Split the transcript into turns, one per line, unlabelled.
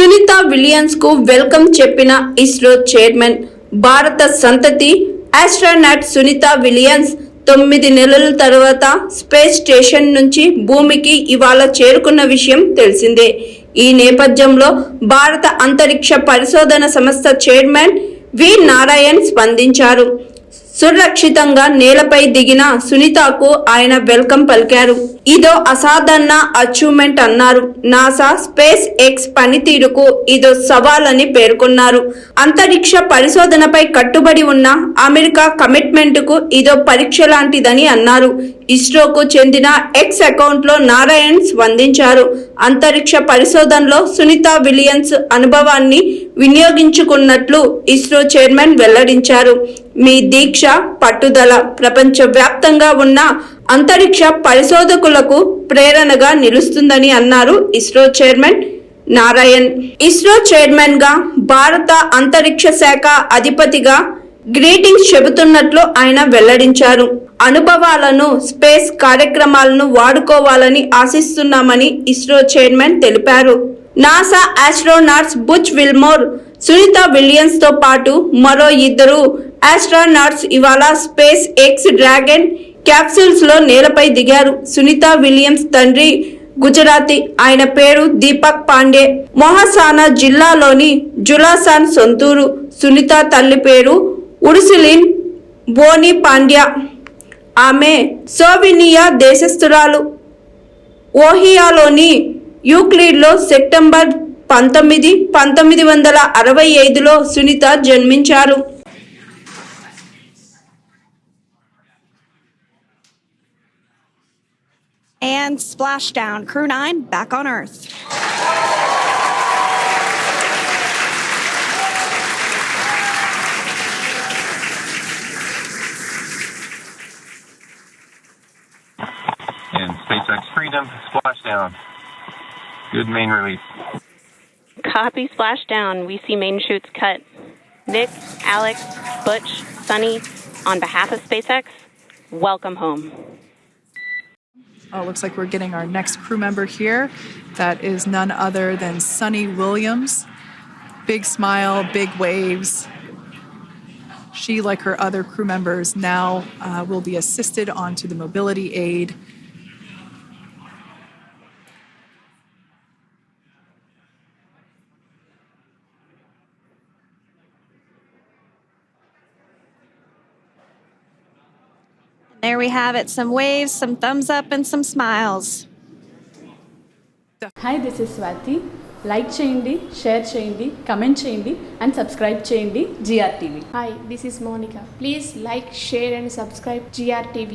Sunitha విలియమ్స్కు welcome చెప్పిన ISRO chairman భారత సంతతి ఆస్ట్రానాట్ సునీత విలియమ్స్ తొమ్మిది నెలల తర్వాత స్పేస్ స్టేషన్ నుంచి భూమికి ఇవాళ చేరుకున్న విషయం తెలిసిందే. ఈ నేపథ్యంలో భారత అంతరిక్ష పరిశోధన సంస్థ చైర్మన్ వి నారాయణ్ స్పందించారు. సురక్షితంగా నేలపై దిగిన సునీతకు ఆయన వెల్కమ్ పలికారు. ఇదో అసాధారణ అచీవ్మెంట్ అన్నారు. నాసా స్పేస్ ఎక్స్ పనితీరుకు ఇదో సవాల్ అని పేర్కొన్నారు. అంతరిక్ష పరిశోధనపై కట్టుబడి ఉన్న అమెరికా కమిట్మెంట్కు ఇదో పరీక్ష లాంటిదని అన్నారు. ఇస్రోకు చెందిన ఎక్స్ అకౌంట్లో నారాయణ్ స్పందించారు. అంతరిక్ష పరిశోధనలో సునీత విలియన్స్ అనుభవాన్ని వినియోగించుకున్నట్లు ఇస్రో చైర్మన్ వెల్లడించారు. మీ దీక్ష పట్టుదల ప్రపంచ వ్యాప్తంగా ఉన్న అంతరిక్ష పరిశోధకులకు ప్రేరణగా నిలుస్తుందని అన్నారు ఇస్రో చైర్మన్ నారాయణ్. ఇస్రో చైర్మన్గా భారత అంతరిక్ష శాఖ అధిపతిగా గ్రీటింగ్స్ చెబుతున్నట్లు ఆయన వెల్లడించారు. అనుభవాలను స్పేస్ కార్యక్రమాలను వాడుకోవాలని ఆశిస్తున్నామని ఇస్రో చైర్మన్ తెలిపారు. NASA astronauts Butch Wilmore Sunita విలియమ్స్తో పాటు మరో ఇద్దరు ఆస్ట్రోనాట్స్ ఇవాళ స్పేస్ ఎక్స్ డ్రాగన్ క్యాప్సూల్స్లో నేలపై దిగారు. సునీత విలియమ్స్ తండ్రి గుజరాతీ ఆయన పేరు దీపక్ పాండే. మొహసానా జిల్లాలోని జులాసాన్ సొంతూరు. సునీత తల్లి పేరు ఉర్సులిన్ బోని పాండ్యా ఆమె సోవినియా దేశస్థురాలు. ఓహియాలోని యూక్లిడ్లో సెప్టెంబర్ పంతొమ్మిది పంతొమ్మిది వందల అరవై ఐదులో సునీత జన్మించారు
And splashdown. Crew 9 back on Earth.
and SpaceX Freedom splashdown. Good main release.
Copy splashdown. We see main chutes cut. Nick, Alex, Butch, Sunny, on behalf of SpaceX, welcome home.
Oh, looks like we're getting our next crew member here. That is none other than Sunny Williams. Big smile, big waves. She, like her other crew members, now uh, will be assisted onto the mobility aid.
There we have it some waves, some thumbs up, and some smiles.
Hi this is Swathi like చేయండి share చేయండి comment చేయండి and subscribe చేయండి G R TV
Hi, this is Monica. Please like, share, and subscribe GRTV.